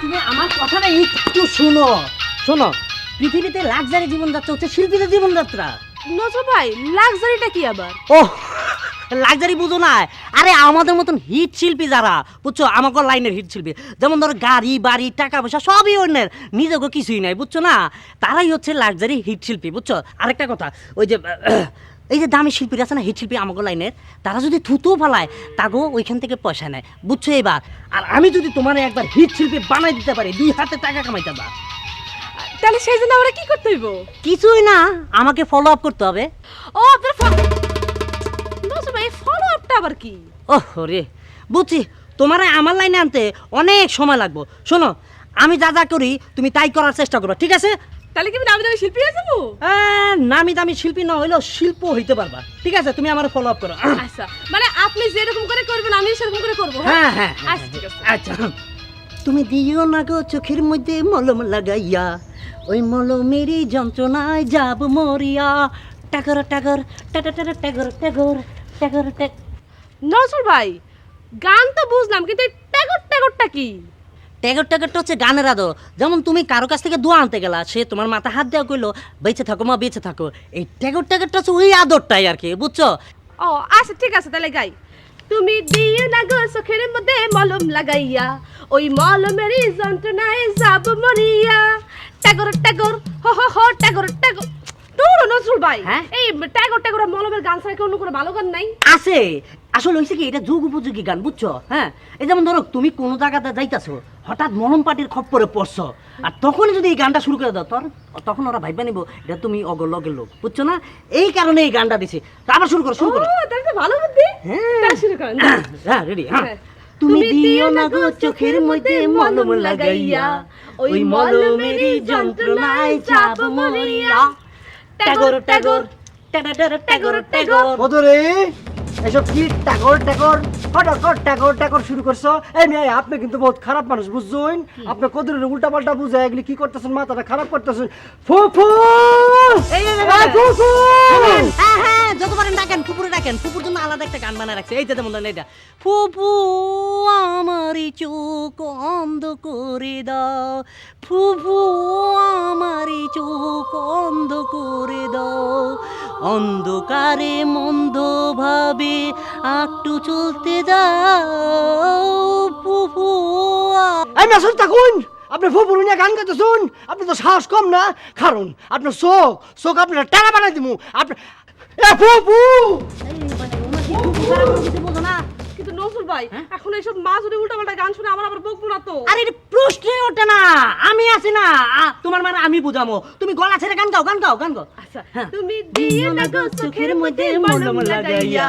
তুমি আমার কথাটা একটু শোনো। শোনো পৃথিবীতে লাক্সারি জীবনযাত্রা হচ্ছে শিল্পীদের জীবনযাত্রা। নজর ভাই লাক্সারিটা কি আবার? ও লাক্সারি বুঝো না। আরে আমাদের মতন হিট শিল্পী যারা বুঝছ? আমাকে লাইনের হিট শিল্পী। যেমন ধরো গাড়ি বাড়ি টাকা পয়সা সবই অন্যের। নিজেকে কিছুই নাই বুঝছ না? তারাই হচ্ছে লাক্সারি হিট শিল্পী বুঝছ? আরেকটা কথা ওই যে এই যে দামি শিল্পীরা আছে না হিট শিল্পী আমাকে লাইনের তারা যদি থুতু ফালায় তাকেও ওইখান থেকে পয়সা নেয়। বুঝছ এবার? আর আমি যদি তোমার একবার হিট শিল্পী বানাই দিতে পারি দুই হাতে টাকা কামাইতে পার। তাহলে সেই জন্য আমরা কি করতে হইব? কিছুই না আমাকে ফলো আপ করতে হবে। ও আপনার আবার কি? ওহ রে। বুঝছি তোমার আমার লাইনে আনতে অনেক সময় লাগবে। শোনো আমি যা যা করি তুমি তাই করার চেষ্টা করো ঠিক আছে? তাহলে কি আমি নামি দামি শিল্পী হয়ে যাব? নামি দামি শিল্পী না হইলেও শিল্প হইতে পারবা ঠিক আছে? তুমি আমার ফলো আপ করো। আচ্ছা মানে আপনি যেরকম করে করবেন আমি সেরকম করে করব হ্যাঁ? হ্যাঁ হ্যাঁ, আচ্ছা ঠিক আছে। আচ্ছা। তুমি দিও না গো চোখের মধ্যে মলম লাগাইয়া ওই মলমেরই যন্ত্রণায় যাব মরিয়া। টাগর টাগর টাটা টাটা টাগর টাগর টাগর টাগর নজর ভাই গান তো বুঝলাম কিন্তু এই ট্যাগর ট্যাগরটা কি? ট্যাগর ট্যাগরটা হচ্ছে গানের আদর। যেমন তুমি কারও কাছ থেকে দোয়া আনতে গেলা সে তোমার মাথা হাত দেওয়া কইলো বেঁচে থাকো মা বেঁচে থাকো। এই ট্যাগর ট্যাগরটা হচ্ছে ওই আদরটাই আর কি বুঝছ? ও আচ্ছা ঠিক আছে তাহলে গাই। তুমি দিও না গো চোখের মধ্যে মলম লাগাইয়া ওই মলমেরই যন্ত্রণায় যাব মরিয়া। ট্যাগর ট্যাগর হো হো হো ট্যাগর ট্যাগর। টুরো ভাই। হ্যাঁ? এই ট্যাগর ট্যাগর মলমের গান ছাড়া কি অন্য কোনো ভালো গান নাই? আছে। আসলে হয়েছে কি এটা যুগ উপযোগী গান বুঝছ? হ্যাঁ? এই যেমন ধরো তুমি কোনো জায়গাতে যাইতাছো হঠাৎ মলম পাটির খপ্পরে পড়ছো আর তখনই যদি এই গানটা শুরু করে দাও তোর তখন ওরা ভাইবা নিব এটা তুমি অগলগের লোক বুঝছ না? এই কারণে এই গানটা দিছি। তা আবার শুরু করো শুরু করো। ভালো বুদ্ধি। হ্যাঁ। শুরু করেন। হ্যাঁ রেডি হ্যাঁ। হ্যাঁ। তুমি দিও না গো চোখের মধ্যে মলম লাগাইয়া ওই মলমেরই যন্ত্রণায় যাব মরিয়া। টাগর টাগর টাগর টাগর টাগর বদরে এসব কি টাগর টাগর ফটাকর টাগর টাগর শুরু করছ? এই মেয়ে আপনি কিন্তু বহুত খারাপ মানুষ বুঝছেন? আপনি কদরের উল্টা পাল্টা বুঝে এগুলি কি করতেছেন মাথাটা খারাপ করতেছেন? ফুফু হ্যাঁ হ্যাঁ যত পারেন ডাকেন ফুপুরে ডাকেন ফুপুর জন্য আলাদা একটা গান বানায় রাখছে। এই যে যেমন ধরেন এটা ফুপু আমারই চোখ অন্ধ করে দাও। ফুপু আমারই চোখ অন্ধ করে দাও। অন্ধকারে মন্দ ভাবে আটটু চলতে দাও আ- এই মেসেজ থাকুন আপনি ফুফু নিয়ে গান গাইতে শুন আপনি তো সাহস কম না? কারণ আপনার শোক চোখ আপনার টাকা বানাই দিবু আপনি এ ফুফু! ভাই এখন এইসব মা যদি উল্টাপাল্টা গান শুনে আমার আবার বকবো না তো? আরে প্রশ্নই ওঠে না। আমি আছি না। তোমার মানে আমি বুঝামো তুমি গলা ছেড়ে গান গাও গান গাও গান গাও। আচ্ছা হ্যাঁ। তুমি দিও না গো চোখের মধ্যে মলম লাগাইয়া।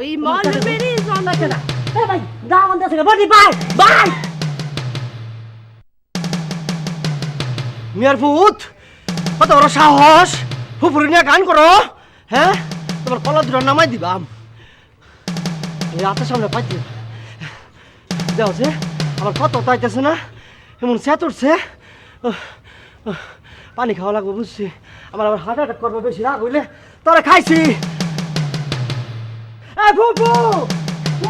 ওই মলমেরই যন্ত্রণা এ ভাই দাও থেকে। বডি বাই বাই। মিয়ার ভূত কত বড় সাহস। ফুফুরি নিয়ে গান করো। হ্যাঁ? তোমার কলা দুটো নামাই দিবাম। সামনে পাইতে। দেওয়া যে। আমার কত তাইতেছে না? এমন স্যাত উঠছে পানি খাওয়া লাগবে বুঝছি। আমার আবার হার্ট অ্যাটাক করবে, বেশি রাগ হইলে তোরা খাইছি।